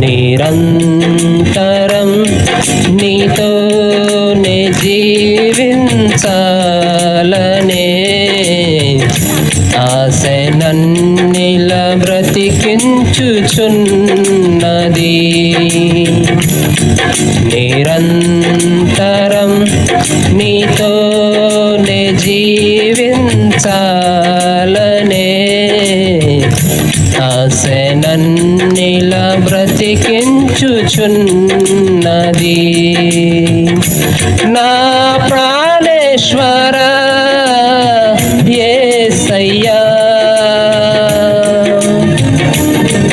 నిరంతరం నీతోనే జీవించాలనే ఆశ నన్నిల బ్రతికించుచున్నది. నిరంతరం నీతోనే జీవించాలనే ఆశ నన్నిల బ్రతికించుచున్నది నా ప్రాణేశ్వర యేసయ్యా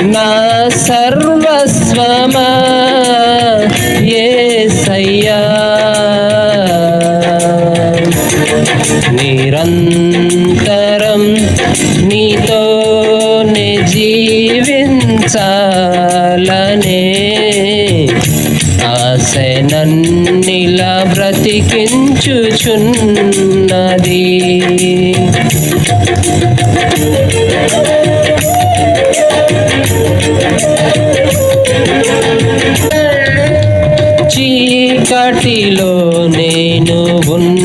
నా సర్వస్వమా యేసయ్యా నిరంతరం నీతో నిజీ ఆశ నన్నిలా బ్రతికించుచున్నది. చీకటిలో నేను ఉన్న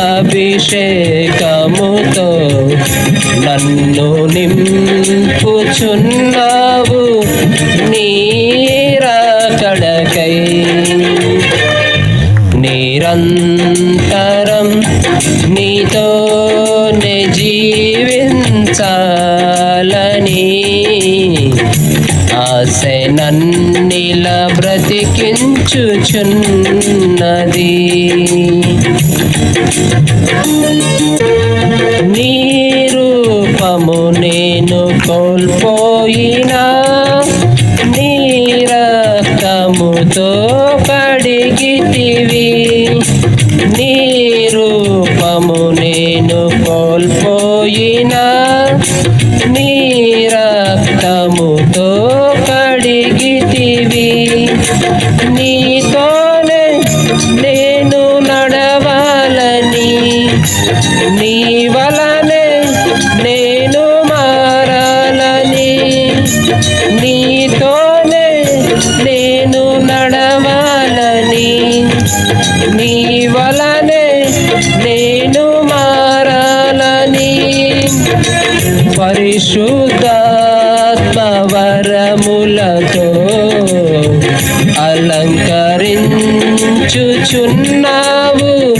అభిషేకముతో నన్ను నింపుచున్నావు నీరా కడకై. నిరంతరం నన్నిల బ్రతికించుచున్నది. నీ రూపము నేను కోల్పోయినా నీ రక్తముతో కడిగితివి. నీ రూపము నేను కోల్పోయినా నీ వలనే నేను మారాలని. పరిశుద్ధాత్మవరములతో అలంకరించుచున్నావు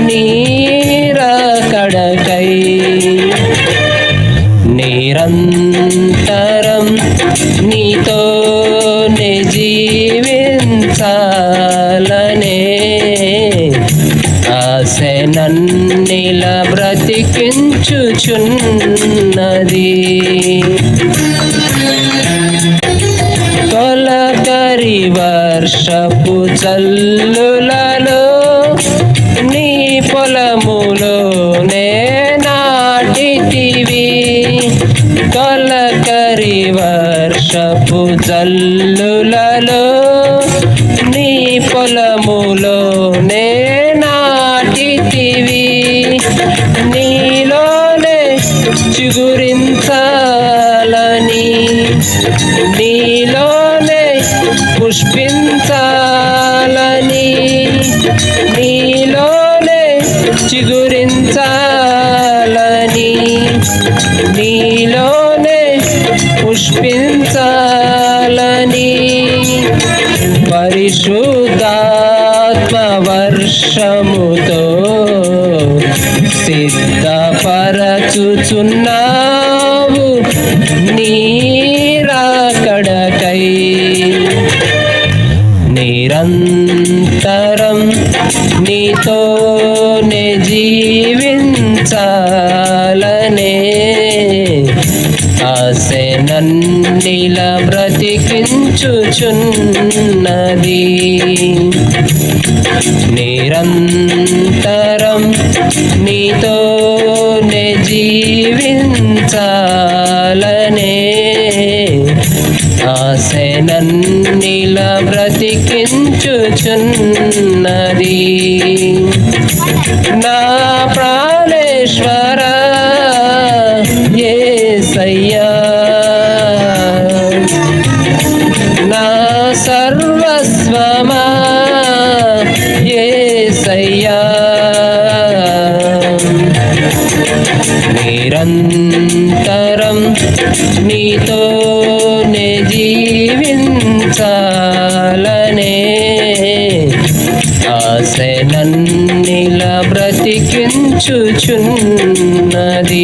నీరాకడకై. నిరంతరం నీతో ఆశ నన్నిల బ్రతికించుచున్నది. తొలకరి వర్షపు చల్లులలో నీ పొలములోనే నాటితివి. తొలకరి వర్షపు చల్లులలో పుష్పించాలని నీలోనే పుష్పించాలని నీలోనే చిగురించాలని నీలోనే పుష్పించాలని పరిశుద్ధాత్మ వర్షముతో సిద్ధపరచుచున్నా నిరంతరం నీతోనే జీవించాలనే ఆశ నన్నిల బ్రతికించుచున్నది. నిరంతరం నీతోనే జీవించాలనే ఆశ నన్ను బ్రతికించుచున్నది నా ప్రాణేశ్వర ఏసయ్యా. నా సర్వస్వమా ఏసయ్యా. నిరంతరం నీతో జీవించా. చూచున్నది